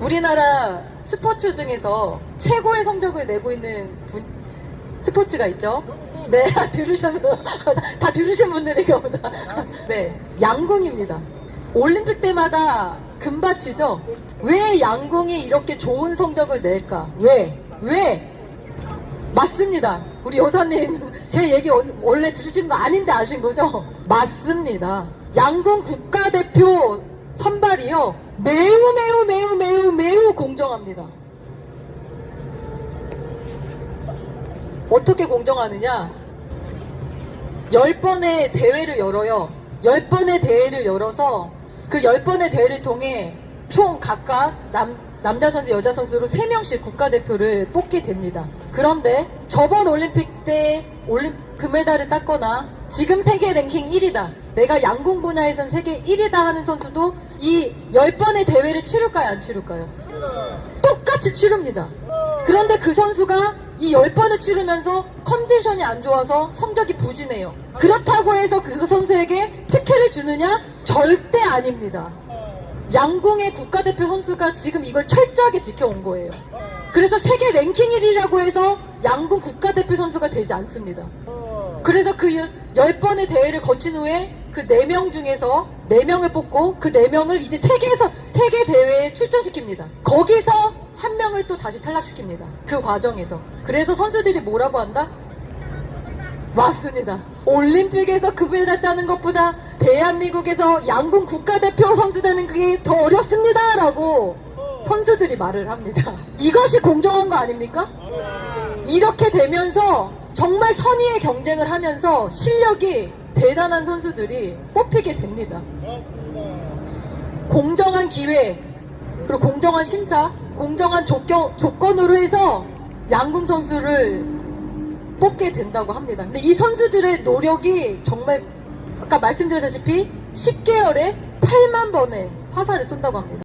우리나라 스포츠 중에서 최고의 성적을 내고 있는 분- 스포츠가 있죠. 네, 들으신 분, 다 들으신 분들이가 보다. 네, 양궁입니다. 올림픽 때마다 금바치죠. 왜 양궁이 이렇게 좋은 성적을 낼까? 왜? 왜? 맞습니다. 우리 여사님, 제 얘기 원- 원래 들으신 거 아닌데 아신 거죠? 맞습니다. 양궁 국가대표 선발이요. 매우 매우 매우 매우 공정합니다. 어떻게 공정하느냐? 10번의 대회를 열어요. 10번의 대회를 열어서 그 10번의 대회를 통해 총 각각 남, 남자 선수, 여자 선수로 3명씩 국가대표를 뽑게 됩니다. 그런데 저번 올림픽 때 올림, 금메달을 땄거나 지금 세계 랭킹 1위다. 내가 양궁 분야에선 세계 1위다 하는 선수도 이 10번의 대회를 치를까요? 안 치를까요? 똑같이 치릅니다. 그런데 그 선수가 이 10번을 치르면서 컨디션이 안 좋아서 성적이 부진해요. 그렇다고 해서 그 선수에게 특혜를 주느냐? 절대 아닙니다. 양궁의 국가대표 선수가 지금 이걸 철저하게 지켜온 거예요. 그래서 세계 랭킹 1위라고 해서 양궁 국가대표 선수가 되지 않습니다. 그래서 그 10번의 대회를 거친 후에 그 4명 중에서 4명을 뽑고 그 4명을 이제 세계에서, 세계 대회에 출전시킵니다. 거기서 한 명을 또 다시 탈락시킵니다. 그 과정에서. 그래서 선수들이 뭐라고 한다? 맞습니다. 올림픽에서 금메달 따는 것보다 대한민국에서 양궁 국가대표 선수 되는 그게 더 어렵습니다. 라고 선수들이 말을 합니다. 이것이 공정한 거 아닙니까? 이렇게 되면서 정말 선의의 경쟁을 하면서 실력이 대단한 선수들이 뽑히게 됩니다. 공정한 기회, 그리고 공정한 심사, 공정한 조건, 조건으로 해서 양궁 선수를 뽑게 된다고 합니다. 근데 이 선수들의 노력이 정말 아까 말씀드렸다시피 10개월에 8만 번의 화살을 쏜다고 합니다.